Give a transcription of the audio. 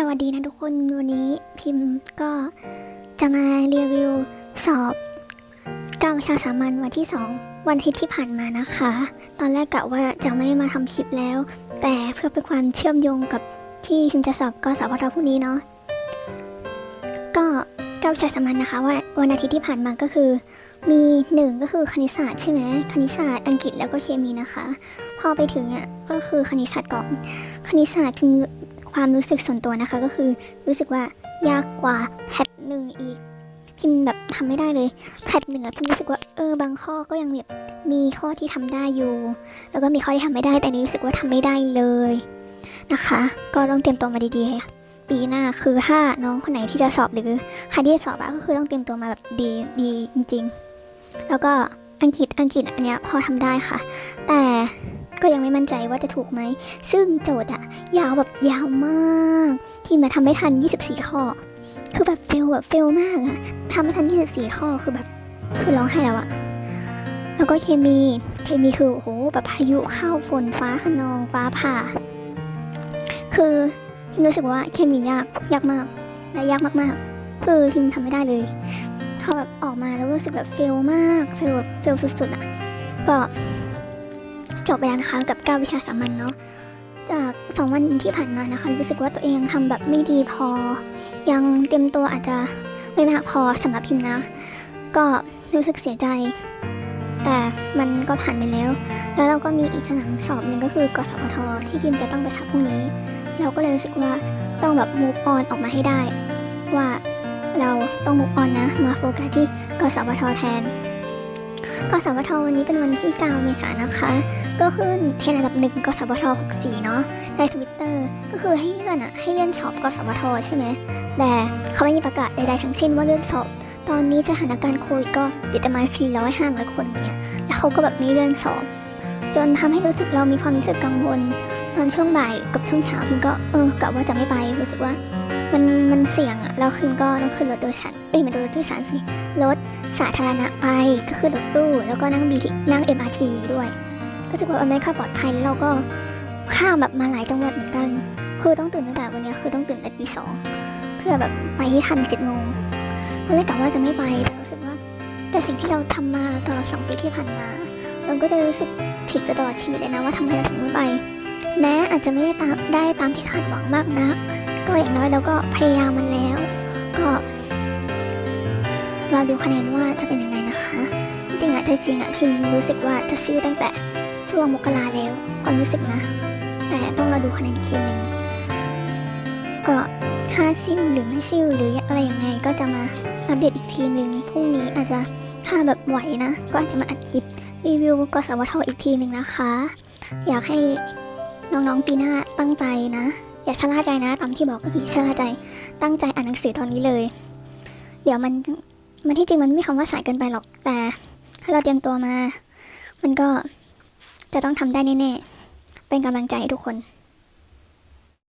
สวัสดีนะทุกคนวันนี้พิมพ์ก็จะมารีวิวสอบเก้าวิชาสามัญวันที่ 2 วันอาทิตย์ที่ผ่านมานะคะ ตอนแรกกะว่าจะไม่มาทำคลิปแล้ว แต่เพื่อเป็นความเชื่อมโยงกับที่พิมจะสอบกสพทพรุ่งนี้เนาะก็เก้าวิชาสามัญนะคะว่าวันอาทิตย์ที่ผ่านมาก็คือ มีหนึ่งก็คือคณิตศาสตร์ใช่ไหมคณิตศาสตร์อังกฤษแล้วก็เคมีนะคะ พอไปถึงอะก็คือคณิตศาสตร์ก่อนคณิตศาสตร์คือ ความรู้สึกส่วนตัวนะคะก็คือรู้สึกว่ายากกว่าแพทหนึ่งอีก พิมพ์แบบทำไม่ได้เลยแพทหนึ่งอะพิมรู้สึกว่าเออบางข้อก็ยังแบบมีข้อที่ทำได้อยู่ แล้วก็มีข้อที่ทำไม่ได้แต่นี้รู้สึกว่าทำไม่ได้เลยนะคะ ก็ต้องเตรียมตัวมาดีๆค่ะปีหน้าคือถ้าน้องคนไหนที่จะสอบหรือใครที่จะสอบอะก็คือต้องเตรียมตัวมาแบบดีดีจริง ๆ แล้วก็อังกฤษอังกฤษอันเนี้ยพอทำได้ค่ะ แต่ ก็ยังไม่มั่นใจว่าจะถูกไหม ซึ่งโจทย์อะยาวแบบยาวมาก ที่มาทำไม่ทัน 24 ข้อ คือแบบเฟลแบบเฟลมากอะทำไม่ทัน 24 ข้อคือแบบคือร้องไห้แล้วอะแล้วก็เคมี เคมีคือโอ้โหแบบพายุเข้าฝนฟ้าขนองฟ้าผ่า คือพิมรู้สึกว่าเคมียากยากมาก และยากมากๆ คือพิมทำไม่ได้เลยพอแบบออกมาแล้วรู้สึกแบบเฟลมากเฟลเฟลสุดๆอะก็ จบไปแล้วนะคะกับ9วิชาสามัญเนาะจากสองวันที่ผ่านมานะคะ รู้สึกว่าตัวเองยังทำแบบไม่ดีพอ ยังเตรียมตัวอาจจะไม่มากพอสำหรับพิมพ์นะ ก็รู้สึกเสียใจ แต่มันก็ผ่านไปแล้ว แล้วเราก็มีอีกสนามสอบหนึ่งก็คือกสพทที่พิมพ์จะต้องไปสอบพรุ่งนี้ เราก็เลยรู้สึกว่าต้องแบบ move on ออกมาให้ได้ ว่าเราต้อง move on นะ มาโฟกัสที่กสพทแทน กสพทวันนี้เป็นวันที่ 9 เมษายนนะคะ ก็ขึ้นเทรนอันดับหนึ่งกสพท64 เนาะในทวิตเตอร์ก็คือให้เลื่อนอะให้เลื่อนสอบกสพทใช่ไหมแต่เขาไม่มีประกาศใดๆทั้งสิ้นว่าเลื่อนสอบ ตอนนี้สถานการณ์โควิดก็ติดประมาณ 400 500 คนเงี้ยแล้วเขาก็แบบไม่เลื่อนสอบ จนทำให้รู้สึกเรามีความรู้สึกกังวลตอนช่วงบ่ายกับช่วงเช้าพิมก็เออกะว่าจะไม่ไปรู้สึกว่ามันมันเสี่ยงอะแล้วคืนก็ต้องขึ้นรถโดยสารเอ้ยไม่ใช่รถโดยสารสิรถ สาธารณะไปก็คือรถตู้แล้วก็นั่งบีทีนั่ง MRT ด้วยรู้สึกว่ามันไม่ค่อยปลอดภัยแล้วเราก็ข้ามแบบมาหลายจังหวัดเหมือนกัน คือต้องตื่นตั้งแต่วันนี้คือต้องตื่นแต่ตีสองเพื่อแบบไปให้ทันเจ็ดโมงตอนแรกกะว่าจะไม่ไปแต่รู้สึกว่า แต่สิ่งที่เราทำมาตลอดสองปีที่ผ่านมาเราก็จะรู้สึกผิดตลอดชีวิตเลยนะว่าทำไมเราถึงไม่ไป แม้อาจจะไม่ได้ตามได้ตามที่คาดหวังมากนะก็อย่างน้อยเราก็พยายามมันแล้ว ก็ รอดูคะแนนว่าจะเป็นยังไงนะคะ จริงๆอะแต่จริงอะพิมรู้สึกว่าจะซิ่วตั้งแต่ช่วงมกราแล้วความรู้สึกนะ แต่ต้องรอดูคะแนนอีกทีหนึ่งก็ถ้าซิ่วหรือไม่ซิ่วหรืออะไรยังไงก็จะมาอัปเดตอีกทีหนึ่งพรุ่งนี้อาจจะถ้าแบบไหวนะ ก็อาจจะมาอัดคลิปรีวิวกสวทอีกทีหนึ่งนะคะ อยากให้น้องๆปีหน้าตั้งใจนะ อย่าชะล่าใจนะตามที่บอกก็คืออย่าชะล่าใจ ตั้งใจอ่านหนังสือตอนนี้เลย เดี๋ยวมัน มันที่จริงมันไม่มีคำว่าสายเกินไปหรอก แต่ถ้าเราเตรียมตัวมา มันก็จะต้องทำได้แน่ๆ เป็นกำลังใจให้ทุกคน